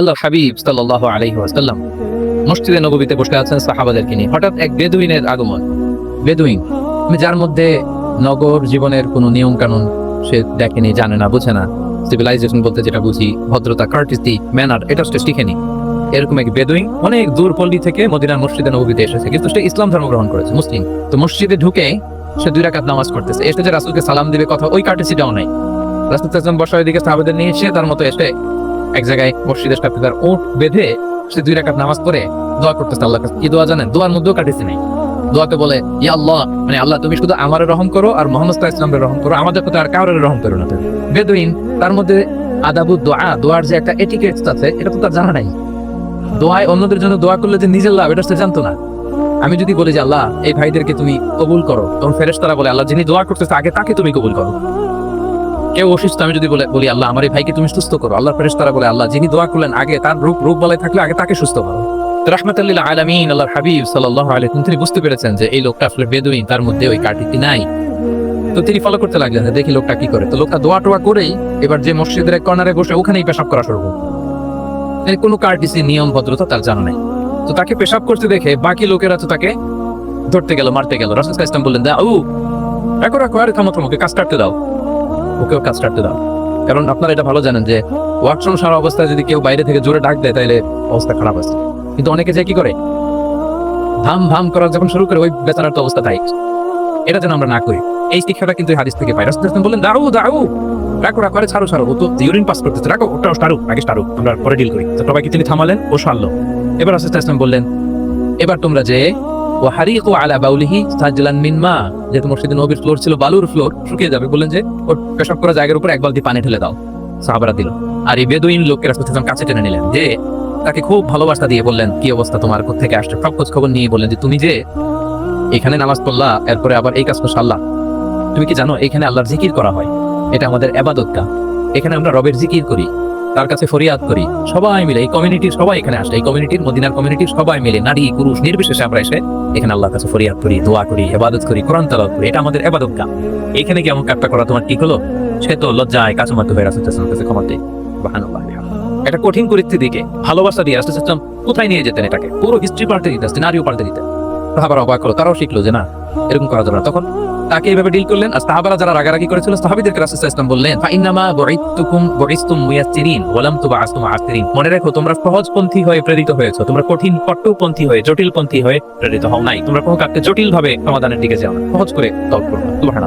আল্লাহ হাবিব সাল্লাহ আলাইহি ওয়াসাল্লাম মসজিদে নবীতে বসে আছেন সাহাবাদেরকে নিয়ে। হঠাৎ এক বেদুইনের আগমন। বেদুইন মানে যার মধ্যে নগর জীবনের কোনো নিয়ম কানুন সে দেখেনি, জানে না, বুঝে না। সিভিলাইজেশন বলতে যেটা বুঝি, ভদ্রতা কার্টিসি ম্যানার এটা সে শিখেনি। এরকম এক বেদুইন অনেক দূর পল্লী থেকে মদিনা মসজিদে নবীতে এসেছে, কিন্তু সে ইসলাম ধর্ম গ্রহণ করেছে, মুসলিম। তো মসজিদে ঢুকে সে দুই রাকাত নামাজ করতেছে এসে যে রাসুলকে সালাম দিবে কথা, ওই কার্টিসিটাও নাই। রাসুল বসার দিকে সাহাবাদের নিয়ে এসে তার মতো এসে এক জায়গায় মসজিদের সাথে তার ওট বেঁধে সে দুই রাকাত নামাজ পড়ে দোয়া করতেছে আল্লাহ কাছে। কি দোয়া জানেন? দোয়ার মধ্যেও কাটিছে নাই। দোয়াতে বলে, ইয়া আল্লাহ মানে আল্লাহ, তুমি শুধু আমার রহম করো আর মোহাম্মদ ইসলামের রহম করো। আমাদের প্রতি আর কারোর রহম করো না বেদুইন, তার মধ্যে আদাবু দোয়া, দোয়ার যে একটা এটিকেটস আছে, এটা তো তার জানা নাই। দোয়ায় অন্যদের জন্য দোয়া করলে যে নিজের লাভ, এটা সে জানতো না। আমি যদি বলি যে, আল্লাহ, এই ভাইদেরকে তুমি কবুল করো, তখন ফেরেশতারা বলে, আল্লাহ, যিনি দোয়া করতেছে, আগে তাকে তুমি কবুল করো। কেউ অসুস্থ, আমি যদি বলে বলি, আল্লাহ, আমার এই ভাইকে তুমি সুস্থ করো। আল্লাহ ফেরেশতারা বলে, আল্লাহ, যিনি দোয়া করলেন, আগে তার রূপ রূপ বলায় থাকলে আগে তাকে সুস্থ করো। রহমতুল্লাহ আলমিন, আল্লাহর হাবিব সাল্লাহ তিনি বুঝতে পেরেছেন যে এই লোকটা আসলে তার মধ্যে ওই নাই। তো তিনি ফলো করতে লাগলেন দেখি লোকটা কি করে। তো লোকটা দোয়া টোয়া করেই এবার যে মসজিদের কর্নারে বসে ওখানেই পেশাব করা শুরু কোনো নিয়ম, ভদ্রতা তার জানা নেই। তো তাকে পেশাব করতে দেখে বাকি লোকেরা তো তাকে ধরতে গেল, মারতে গেল। রাসুল ইসলাম বললেন দা ও রাখো, আরে থামো কাজ কাটতে দাও। ওকেও কাজ কাটতে দাও। কারণ আপনারা এটা ভালো জানেন যে ওয়ার্কশপ সারা অবস্থায় যদি কেউ বাইরে থেকে জোরে ডাক দেয় তাহলে অবস্থা খারাপ আছে কিন্তু অনেকে যে কি করে? ভাম ভাম করা যখন শুরু করে, ওই বেচারার তো অবস্থা তাই। এটা যেন আমরা না করি। এই শিক্ষাটা কিন্তু হাদিস থেকে পাই। রাসুল বললেন দাও দাও রাখো রাখো, আরে ছাড়ো ছাড়ো। ও তো ইউরিন পাস করতেছে। রাখো, ওটা টারুক আগে টারুক আমরা পরে ডিল করি। তো সবাইকে তিনি থামালেন, ও সারলো। এবার রাসুল ইসলাম বললেন, এবার তোমরা যে ও হারিকু আলা বাউলিহি সাজলান মিন মা। যেহেতু নবীর ফ্লোর ছিল, বালুর ফ্লোর, শুকিয়ে যাবে। বললেন যে পেশাব করা জায়গার উপর এক বালতি পানি দাও। সাহাবারা দিল। আর এই বেদুইন লোককে রাসুল কাছে টেনে নিলেন যে, তাকে খুব ভালোবাসা দিয়ে বললেন, কি অবস্থা তোমার? থেকে আসছে? সব খোঁজ খবর নিয়ে বললেন যে, তুমি যে এখানে নামাজ পড়লা, এরপরে আবার এই কাজ করছ আল্লাহ তুমি কি জানো, এখানে আল্লাহর জিকির করা হয়? এটা আমাদের এবাদতটা এখানে আমরা রবের জিকির করি। তার কাছে ফরিয়াদ করি। সবাই মিলে এই কমিউনিটির সবাই এখানে আসে। এই কমিউনিটির মদিনার কমিউনিটির সবাই মিলে নারী, পুরুষ, নির্বিশেষে আমরা এসে এখানে আল্লাহর কাছে ফরিয়াদ করি, দোয়া করি এবাদত করি, কোরআন তালাত করি। এটা আমাদের এবাদত কাম এখানে কি এমন কাজটা করা তোমার ঠিক হলো? সে তো লজ্জায় কাছে মাত্র হয়ে রাসুলের কাছে ক্ষমা দেয়। একটা কঠিন পরিস্থিতিকে ভালোবাসা দিয়ে রাসুল ইসলাম কোথায় নিয়ে যেতেন এটাকে? পুরো হিস্ট্রি পাল্টে দিতেন নারীও পাল্টে দিতেন। সাহাবারা অবাক হলো, তারাও শিখলো যে না, এরকম করা যাবে না। তখন তাকে এইভাবে ডিল করলেন। আর সাহাবারা যারা রাগারাগি করেছিল, সাহাবিদেরকে রাসূল ওয়াসাল্লাম বললেন, ফাইন্নামা বুইতুকুম বুইসতুম মুয়াসসিরিন, ওয়ালাম তুবাআসতুম আসিরিন মনে রেখো, তোমরা সহজপন্থী হয়ে প্রেরিত হয়েছো। তোমরা কঠিন কট্টপন্থী হয়ে, জটিলপন্থী হয়ে প্রেরিত হও নাই। তোমরা কোনো কাজকে জটিল ভাবে সমাধানের দিকে যাও না। সহজ করে তর্ক করো না।